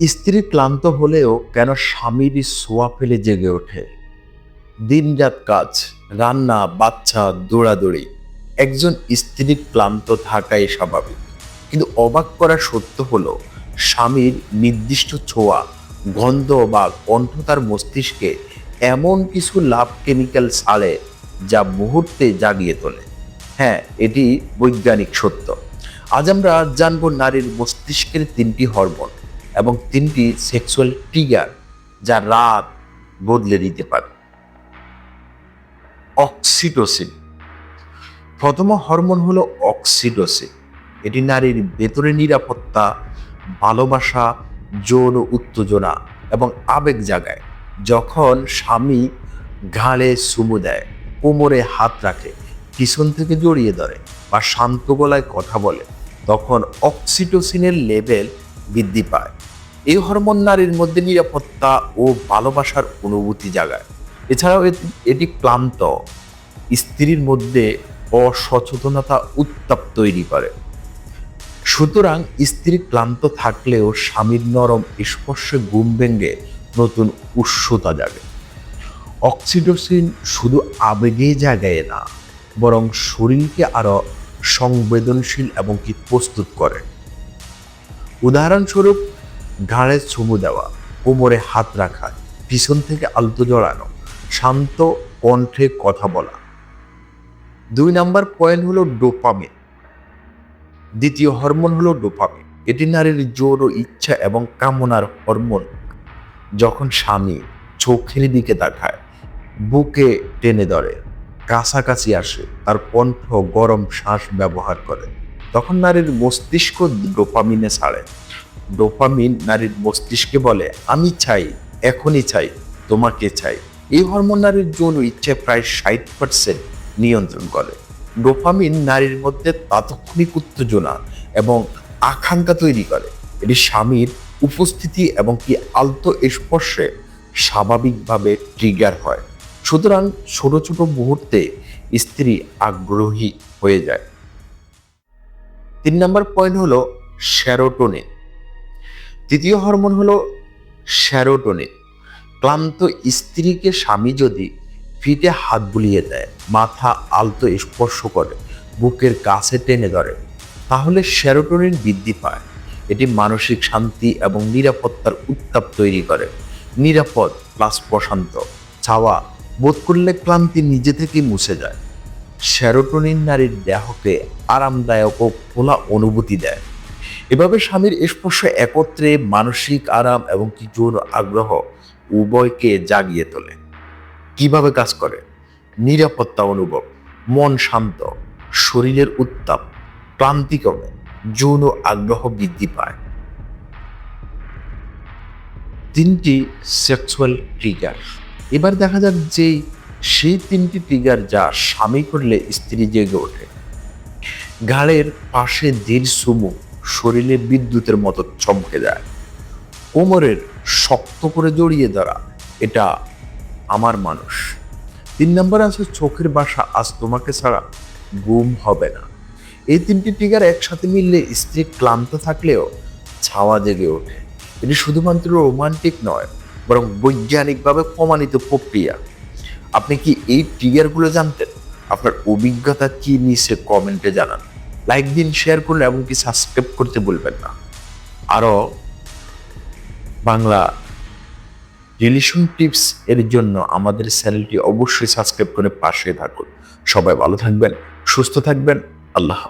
স্ত্রী ক্লান্ত হলেও কেন স্বামীর সোয়া ফেলে জেগে ওঠে? দিনরাত কাজ, রান্না, বাচ্চা, দৌড়াদৌড়ি, একজন স্ত্রী ক্লান্ত থাকাই স্বাভাবিক। কিন্তু অবাক করা সত্য হলো, স্বামীর নির্দিষ্ট ছোঁয়া, গন্ধ বা কণ্ঠ তার মস্তিষ্কে এমন কিছু লাভ কেমিক্যাল ছাড়ে যা মুহূর্তে জাগিয়ে তোলে। হ্যাঁ এটি বৈজ্ঞানিক সত্য। আজ আমরা জানব নারীর মস্তিষ্কের তিনটি হরমোন। এবং তিনটি সেক্সুয়াল ট্রিগার যা রাত বদলে দিতে পারে। অক্সিটোসিন প্রথম হরমোন হলো অক্সিটোসিন এটি নারীর ভেতরে নিরাপত্তা, ভালোবাসা, যৌন উত্তেজনা এবং আবেগ জাগায়। যখন স্বামী ঘাড়ে চুমু দেয়, কোমরে হাত রাখে, পিছন থেকে জড়িয়ে ধরে বা শান্ত গলায় কথা বলে, তখন অক্সিটোসিনের লেভেল বৃদ্ধি পায়। এই হরমোন নারীর মধ্যে নিরাপত্তা ও ভালোবাসার অনুভূতি জাগায়। এছাড়াও এটি- ক্লান্ত। স্ত্রীর মধ্যে অসচেতনতা উত্তাপ তৈরি করে। সুতরাং স্ত্রী ক্লান্ত থাকলেও স্বামীর নরম স্পর্শে ঘুম ভেঙে নতুন উৎসতা জাগে। অক্সিটোসিন শুধু আবেগে জাগায় না, বরং শরীরকে আরও সংবেদনশীল এবং কি প্রস্তুত করে। উদাহরণস্বরূপ ঘাড়ে চুমু দেওয়া, কোমরে হাত রাখা, পিছন থেকে আলতো জড়ানো, শান্ত কণ্ঠে কথা বলা। দুই নাম্বার পয়েন্ট হলো ডোপামিন দ্বিতীয় হরমোন হলো ডোপামিন এটি নারীর জোর ও ইচ্ছা এবং কামনার হরমোন যখন স্বামী চোখের দিকে তাকায়, বুকে টেনে ধরে, কাছাকাছি আসে, তার কণ্ঠ গরম শ্বাস ব্যবহার করে, তখন নারীর মস্তিষ্ক ডোপামিনে ছাড়ে। ডোপামিন নারীর মস্তিষ্কে বলে, আমি চাই, এখনই চাই, তোমাকে চাই। এই হরমোন নারীর যৌন ইচ্ছে প্রায় ষাট পার্সেন্ট নিয়ন্ত্রণ করে। ডোপামিন নারীর মধ্যে তাৎক্ষণিক উত্তেজনা এবং আকাঙ্ক্ষা তৈরি করে। এটি স্বামীর উপস্থিতি এবং কি আলতো স্পর্শে স্বাভাবিকভাবে ট্রিগার হয়। সুতরাং ছোট ছোট মুহূর্তে স্ত্রী আগ্রহী হয়ে যায়। তিন নম্বর পয়েন্ট হলো স্যারোটোনিন তৃতীয় হরমোন হলো স্যারোটোনিন ক্লান্ত স্ত্রীকে স্বামী যদি পিঠে হাত বুলিয়ে দেয়, মাথা আলতো স্পর্শ করে, বুকের কাছে টেনে ধরে, তাহলে স্যারোটোনিন বৃদ্ধি পায়। এটি মানসিক শান্তি এবং নিরাপত্তার উত্তাপ তৈরি করে। নিরাপদ প্লাস প্রশান্ত। ছাওয়া বোধ করলে ক্লান্তি নিজে থেকেই মুছে যায়। স্যারোটোনিন নারীর দেহকে আরামদায়ক ও খোলা অনুভূতি দেয়। এভাবে স্বামীর স্পর্শ একত্রে মানসিক আরাম এবং কি যৌন আগ্রহ উভয়কে জাগিয়ে তোলে। কীভাবে কাজ করে? নিরাপত্তা অনুভব, মন শান্ত, শরীরের উত্তাপ, ক্লান্তি কমে, যৌন আগ্রহ বৃদ্ধি পায়। তিনটি সেক্সুয়াল ট্রিগার। এবার দেখা যাক যে সেই তিনটি ট্রিগার যা স্বামী করলে স্ত্রী জেগে ওঠে। ঘাড়ের পাশে দীর সুমু শরীরে বিদ্যুতের মতো চমকে যায়। কোমরের শক্ত করে জড়িয়ে ধরা, এটা আমার মানুষ। তিন নম্বর আছে, চোখের বাসা আজ তোমাকে ছাড়া গুম হবে না। এই তিনটি টিকার একসাথে মিললে স্ত্রী ক্লান্ত থাকলেও ছাওয়া জেগে ওঠে। এটি শুধুমাত্র রোমান্টিক নয়, বরং বৈজ্ঞানিকভাবে প্রমাণিত প্রক্রিয়া। আপনি কি এই ট্রিগারগুলো জানতেন? আপনার অভিজ্ঞতা কি নিচে কমেন্টে জানান। লাইক দিন শেয়ার করুন এবং কি সাবস্ক্রাইব করতে বলবেন না আরও বাংলা রিলেশন টিপস এর জন্য আমাদের চ্যানেলটি অবশ্যই সাবস্ক্রাইব করে পাশে থাকুন সবাই ভালো থাকবেন, সুস্থ থাকবেন, আল্লাহ।